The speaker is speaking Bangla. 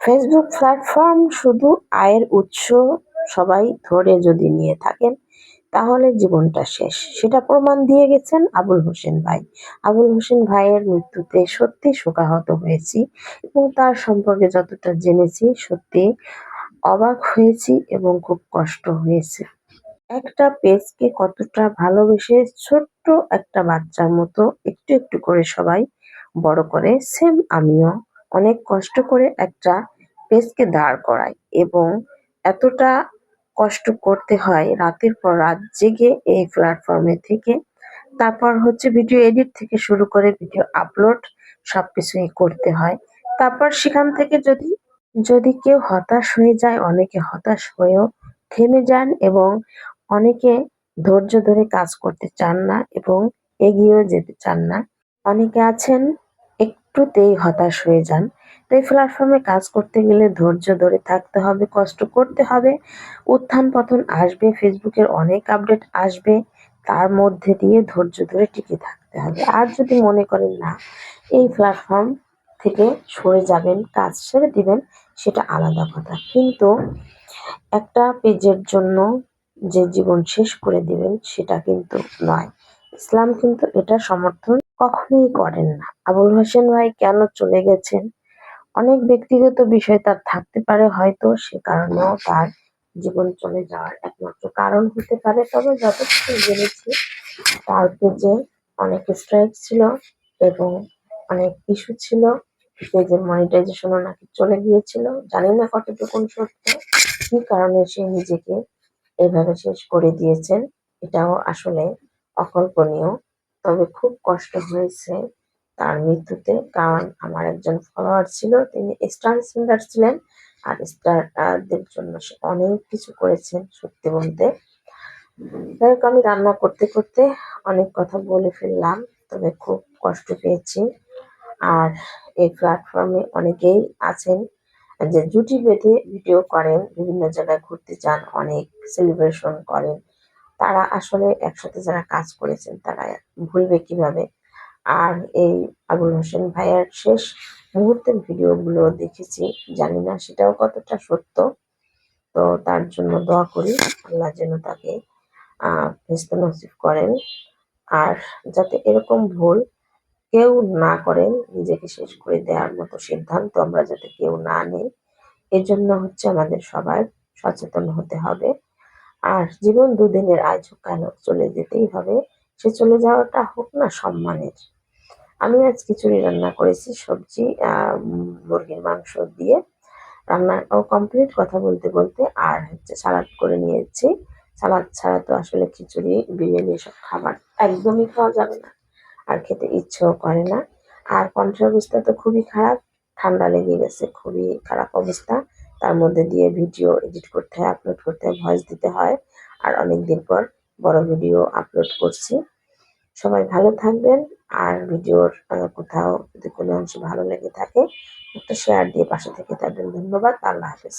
ফেসবুক প্ল্যাটফর্ম শুধু আয়ের উৎস সবাই ধরে যদি নিয়ে থাকেন, তাহলে জীবনটা শেষ। সেটা প্রমাণ দিয়ে গেছেন আবুল হোসেন ভাই। আবুল হোসেন ভাইয়ের মৃত্যুতে সত্যি শোকাহত হয়েছি এবং তার সম্পর্কে যতটা জেনেছি, সত্যি অবাক হয়েছি এবং খুব কষ্ট হয়েছে। একটা পেজকে কতটা ভালোবেসে ছোট্ট একটা বাচ্চার মতো একটু একটু করে সবাই বড় করে, সেম আমিও অনেক কষ্ট করে একটা পেজকে দাঁড় করাই এবং এতটা কষ্ট করতে হয় রাতের পর রাত জেগে এই প্ল্যাটফর্মে থেকে। তারপর হচ্ছে ভিডিও এডিট থেকে শুরু করে ভিডিও আপলোড সবকিছুই করতে হয়। তারপর সেখান থেকে যদি যদি কেউ হতাশ হয়ে যায়, অনেকে হতাশ হয়েও থেমে যান এবং অনেকে ধৈর্য ধরে কাজ করতে চান না এবং এগিয়েও যেতে চান না। অনেকে আছেন একটুতেই হতাশ হয়ে যান। তো এই প্ল্যাটফর্মে কাজ করতে গেলে ধৈর্য ধরে থাকতে হবে, কষ্ট করতে হবে। উত্থান পতন আসবে ফেসবুকের অনেক আপডেট আসবে। তার মধ্যে দিয়ে ধৈর্য ধরে টিকে থাকতে হবে। আর যদি মনে করেন না, এই প্ল্যাটফর্ম থেকে সরে যাবেন, কাজ ছেড়ে দিবেন, সেটা আলাদা কথা। কিন্তু একটা পেজের জন্য যে জীবন শেষ করে দিবেন, সেটা কিন্তু নয়। ইসলাম কিন্তু এটা সমর্থন কখনোই করেন না। আবুল হোসেন ভাই কেন চলে গেছেন? অনেক ব্যক্তিগত বিষয় তার থাকতে পারে হয়তো, সে কারণেও তার জীবন চলে যাওয়ার একমাত্র কারণ হতে পারে। তবে যতটুকু জেনেছি, তার পেজে অনেক স্ট্রাইক ছিল এবং অনেক ইস্যু ছিল। পেজের মনিটাইজেশনও নাকি চলে গিয়েছিল। জানি না কতটুকু সত্য, কি কারণে সে নিজেকে এভাবে শেষ করে দিয়েছেন, এটাও আসলে অকল্পনীয়। তবে খুব কষ্ট হয়েছে তার মৃত্যুতে, কারণ আমার একজন ফলোয়ার ছিল, তিনি স্টার সিঙ্গার ছিলেন আর স্টারদের জন্য সে অনেক কিছু করেছেন সত্যি বলতে। যাই হোক, আমি রান্না করতে করতে অনেক কথা বলে ফেললাম, তবে খুব কষ্ট পেয়েছি। আর এই প্ল্যাটফর্মে অনেকেই আছেন যে জুটি বেঁধে ভিডিও করেন, বিভিন্ন জায়গায় ঘুরতে যান, অনেক সেলিব্রেশন করেন। তারা আসলে একসাথে যারা কাজ করেছেন, তারা ভুলবে কীভাবে? আর এই আবুল হোসেন ভাইয়ার শেষ মুহূর্তের ভিডিওগুলো দেখেছি, জানি না সেটাও কতটা সত্য। তো তার জন্য দোয়া করি, আল্লাহ যেন তাকে ফেস্ত নসিব করেন। আর যাতে এরকম ভুল কেউ না করেন, নিজেকে শেষ করে দেওয়ার মতো সিদ্ধান্ত আমরা যাতে কেউ না নেই, এজন্য হচ্ছে আমাদের সবার সচেতন হতে হবে। আর জীবন দুদিনের আজ কেন চলে যেতেই হবে? সে চলে যাওয়াটা হোক না সম্মানের। আমি আজ খিচুড়ি রান্না করেছি, সবজি মুরগির মাংস দিয়ে। রান্নাটাও কমপ্লিট কথা বলতে বলতে আর হচ্ছে সালাদ করে নিয়েছি। সালাদ ছাড়া তো আসলে খিচুড়ি, বিরিয়ানি সব খাবার একদমই খাওয়া যাবে না। আর খেতে ইচ্ছেও করে না। আর কণ্ঠের অবস্থা তো খুবই খারাপ, ঠান্ডা লেগে গেছে, খুবই খারাপ অবস্থা। তার মধ্যে দিয়ে ভিডিও এডিট করতে হয় আপলোড করতে হয় ভয়েস দিতে হয়। আর অনেক দিন পর বড় ভিডিও আপলোড করছি। সবাই ভালো থাকবেন। আর ভিডিওর কোথাও যদি কোনো অংশ ভালো লেগে থাকে, একটা শেয়ার দিয়ে পাশে থেকে থাকবেন। ধন্যবাদ। আল্লাহ হাফেজ।